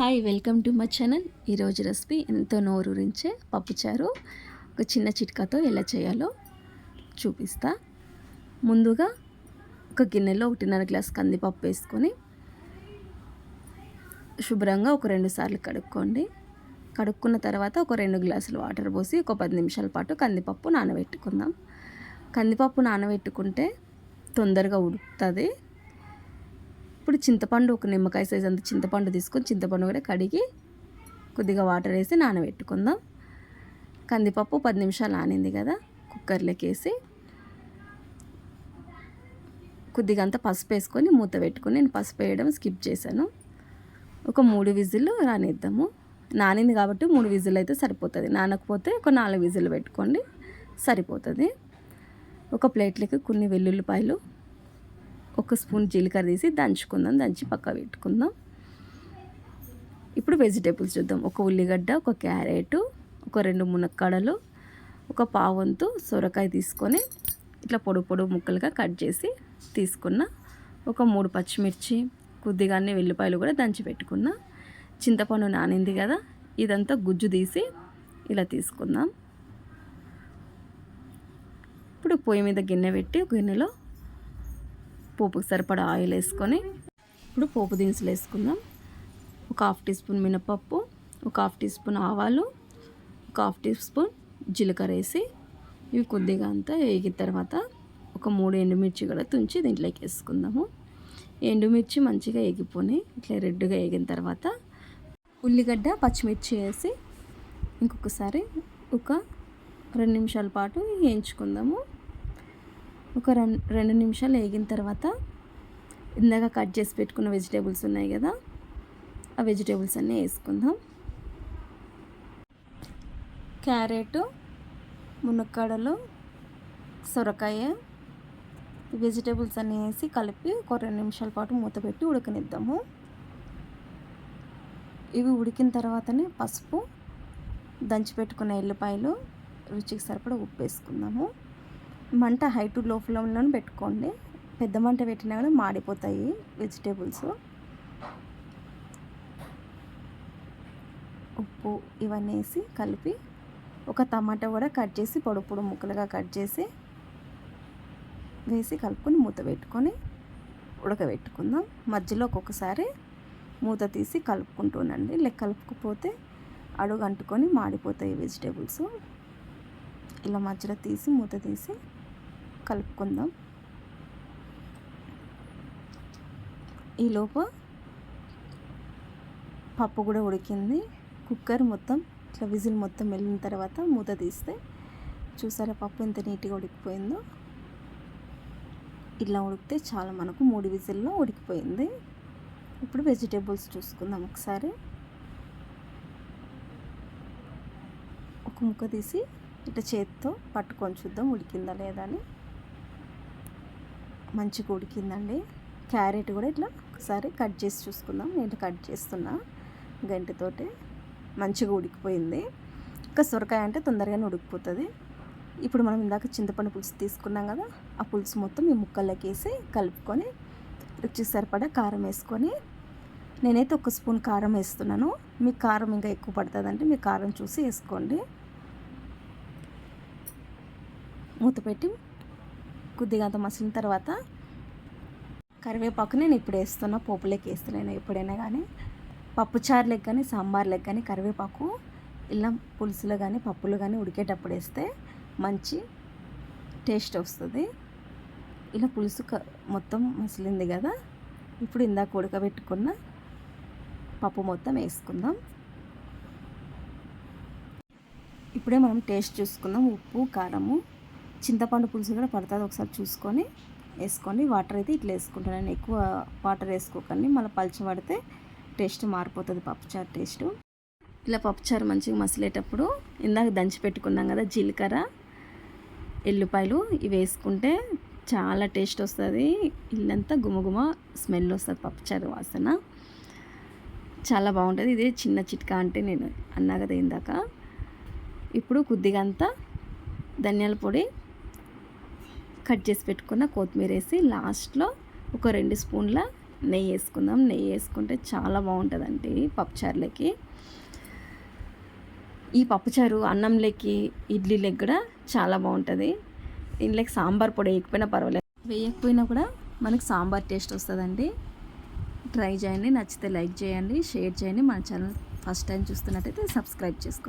Hi welcome to my channel. ఈరోజు recipe ఎంతో నోరూరించే పప్పుచారు. ఒక చిన్న చిట్కాతో ఎలా చేయాలో చూపిస్తా. ముందుగా ఒక గిన్నెలో ఒకటిన్నర గ్లాస్ కందిపప్పు వేసుకొని శుభ్రంగా ఒక రెండు సార్లు కడుక్కోండి. కడుక్కున్న తర్వాత ఒక రెండు గ్లాసులు వాటర్ పోసి ఒక పది నిమిషాల పాటు కందిపప్పు నానబెట్టుకుందాం. కందిపప్పు నానబెట్టుకుంటే తొందరగా ఉడుకుతుంది. ఇప్పుడు చింతపండు ఒక నిమ్మకాయ సైజ్ అంత చింతపండు తీసుకొని చింతపండు కూడా కడిగి కొద్దిగా వాటర్ వేసి నానబెట్టుకుందాం. కందిపప్పు పది నిమిషాలు నానింది కదా కుక్కర్లోకి వేసి కొద్దిగా అంతా పసుపు వేసుకొని మూత పెట్టుకొని నేను పసుపు వేయడం స్కిప్ చేశాను. ఒక మూడు విజిల్లు రానిద్దాము. నానింది కాబట్టి మూడు విజిల్ అయితే సరిపోతుంది. నానకపోతే ఒక నాలుగు విజిల్ పెట్టుకోండి సరిపోతుంది. ఒక ప్లేట్లకి కొన్ని వెల్లుల్లిపాయలు ఒక స్పూన్ జీలకర్ర తీసి దంచుకుందాం. దంచి పక్క పెట్టుకుందాం. ఇప్పుడు వెజిటేబుల్స్ చూద్దాం. ఒక ఉల్లిగడ్డ ఒక క్యారెట్ ఒక రెండు మునక్కాడలు ఒక పావంతు సొరకాయ తీసుకొని ఇట్లా పొడు పొడు ముక్కలుగా కట్ చేసి తీసుకున్న ఒక మూడు పచ్చిమిర్చి కొద్దిగానే వెల్లిపాయలు కూడా దంచి పెట్టుకున్న చింతపండు నానింది కదా ఇదంతా గుజ్జు తీసి ఇలా తీసుకుందాం. ఇప్పుడు పొయ్యి మీద గిన్నె పెట్టి గిన్నెలో పోపుకి సరిపడా ఆయిల్ వేసుకొని ఇప్పుడు పోపు దినుసులు వేసుకుందాం. ఒక హాఫ్ టీ స్పూన్ మినపప్పు ఒక హాఫ్ టీ స్పూన్ ఆవాలు ఒక హాఫ్ టీ స్పూన్ జీలకర్ర వేసి ఇవి కొద్దిగా అంతా వేగిన తర్వాత ఒక మూడు ఎండుమిర్చి కూడా తుంచి దీంట్లోకి వేసుకుందాము. ఎండుమిర్చి మంచిగా ఎగిపోయి ఇట్లా రెడ్గా వేగిన తర్వాత ఉల్లిగడ్డ పచ్చిమిర్చి వేసి ఇంకొకసారి ఒక రెండు నిమిషాల పాటు వేయించుకుందాము. ఒక రెండు రెండు నిమిషాలు వేగిన తర్వాత ఇందాక కట్ చేసి పెట్టుకున్న వెజిటేబుల్స్ ఉన్నాయి కదా ఆ వెజిటేబుల్స్ అన్నీ వేసుకుందాం. క్యారెట్ మునక్కాడలు సొరకాయ వెజిటేబుల్స్ అన్నీ వేసి కలిపి ఒక రెండు నిమిషాల పాటు మూత పెట్టి ఉడకనిద్దాము. ఇవి ఉడికిన తర్వాతనే పసుపు దంచి పెట్టుకున్న ఎల్లిపాయలు రుచికి సరిపడా ఉప్పు వేసుకుందాము. మంట హై టు లో ఫ్లేమ్లో పెట్టుకోండి. పెద్ద మంట పెట్టినా కూడా మాడిపోతాయి వెజిటేబుల్స్. ఉప్పు ఇవన్నీ వేసి కలిపి ఒక టమాటా కూడా కట్ చేసి పొడి పొడి ముక్కలుగా కట్ చేసి వేసి కలుపుకొని మూత పెట్టుకొని ఉడకబెట్టుకుందాం. మధ్యలో ఒక్కొక్కసారి మూత తీసి కలుపుకుంటూనండి లెక్క కలుపుకపోతే అడుగు అంటుకొని మాడిపోతాయి వెజిటేబుల్స్. ఇలా మధ్యలో తీసి మూత తీసి కలుపుకుందాం. ఈలోపు పప్పు కూడా ఉడికింది. కుక్కర్ మొత్తం ఇట్లా విజిల్ మొత్తం వెళ్ళిన తర్వాత మూత తీస్తే చూసారా పప్పు ఎంత నీట్గా ఉడికిపోయిందో? ఇలా ఉడికితే చాలా మనకు మూడు విజిల్లో ఉడికిపోయింది. ఇప్పుడు వెజిటేబుల్స్ చూసుకుందాం ఒకసారి. ఒక ముక్క తీసి ఇట్లా చేతితో పట్టుకొని చూద్దాం ఉడికిందా లేదా అని. మంచిగా ఉడికిందండి క్యారెట్ కూడా ఇట్లా ఒకసారి కట్ చేసి చూసుకుందాం. నేను కట్ చేస్తున్నా గంటితోటి. మంచిగా ఉడికిపోయింది. ఇంకా సొరకాయ అంటే తొందరగానే ఉడికిపోతుంది. ఇప్పుడు మనం ఇందాక చింతపండు పులుసు తీసుకున్నాం కదా ఆ పులుసు మొత్తం ఈ ముక్కల్లోకి వేసి కలుపుకొని రుచికి సరిపడా కారం వేసుకొని నేనైతే ఒక స్పూన్ కారం వేస్తున్నాను. మీ కారం ఇంకా ఎక్కువ పడుతుందంటే మీ కారం చూసి వేసుకోండి. మూత పెట్టి కొద్దిగా అంత మసిలిన తర్వాత కరివేపాకు నేను ఇప్పుడు వేస్తున్నా పోపులోకి వేస్తున్నాను ఎప్పుడైనా కానీ పప్పుచారు కానీ సాంబార్లకు కానీ కరివేపాకు ఇలా పులుసులో కానీ పప్పులు కానీ ఉడికేటప్పుడు వేస్తే మంచి టేస్ట్ వస్తుంది. ఇలా పులుసు మొత్తం మసిలింది కదా. ఇప్పుడు ఇందాక ఉడకబెట్టుకున్న పప్పు మొత్తం వేసుకుందాం. ఇప్పుడే మనం టేస్ట్ చూసుకుందాం. ఉప్పు కారము చింతపండు పులుసు కూడా పడుతుంది. ఒకసారి చూసుకొని వేసుకోండి వాటర్ అయితే ఇట్లా వేసుకుంటాను. నేను ఎక్కువ వాటర్ వేసుకోకండి. మళ్ళీ పలిచి పడితే టేస్ట్ మారిపోతుంది. పప్పుచారు టేస్ట్. ఇలా పప్పుచారు మంచిగా మసిలేటప్పుడు ఇందాక దంచి పెట్టుకున్నాం కదా జీలకర్ర ఎల్లుపాయలు ఇవి వేసుకుంటే చాలా టేస్ట్ వస్తుంది. ఇల్లంతా గుమగుమ స్మెల్ వస్తుంది. పప్పుచారు వాసన చాలా బాగుంటుంది. ఇది చిన్న చిట్కా అంటే నేను అన్నా కదా ఇందాక. ఇప్పుడు కొద్దిగా అంతా ధనియాల పొడి కట్ చేసి పెట్టుకున్న కొత్తిమీర వేసి లాస్ట్లో ఒక రెండు స్పూన్ల నెయ్యి వేసుకుందాం. నెయ్యి వేసుకుంటే చాలా బాగుంటుందండి పప్పుచారులకి. ఈ పప్పుచారు అన్నంలోకి ఇడ్లీలకి కూడా చాలా బాగుంటుంది. దీనిలోకి సాంబార్ పొడి వేయకపోయినా పర్వాలేదు. వేయకపోయినా కూడా మనకు సాంబార్ టేస్ట్ వస్తుందండి. ట్రై చేయండి. నచ్చితే లైక్ చేయండి షేర్ చేయండి. మన ఛానల్ ఫస్ట్ టైం చూస్తున్నట్టయితే సబ్స్క్రైబ్ చేసుకోండి.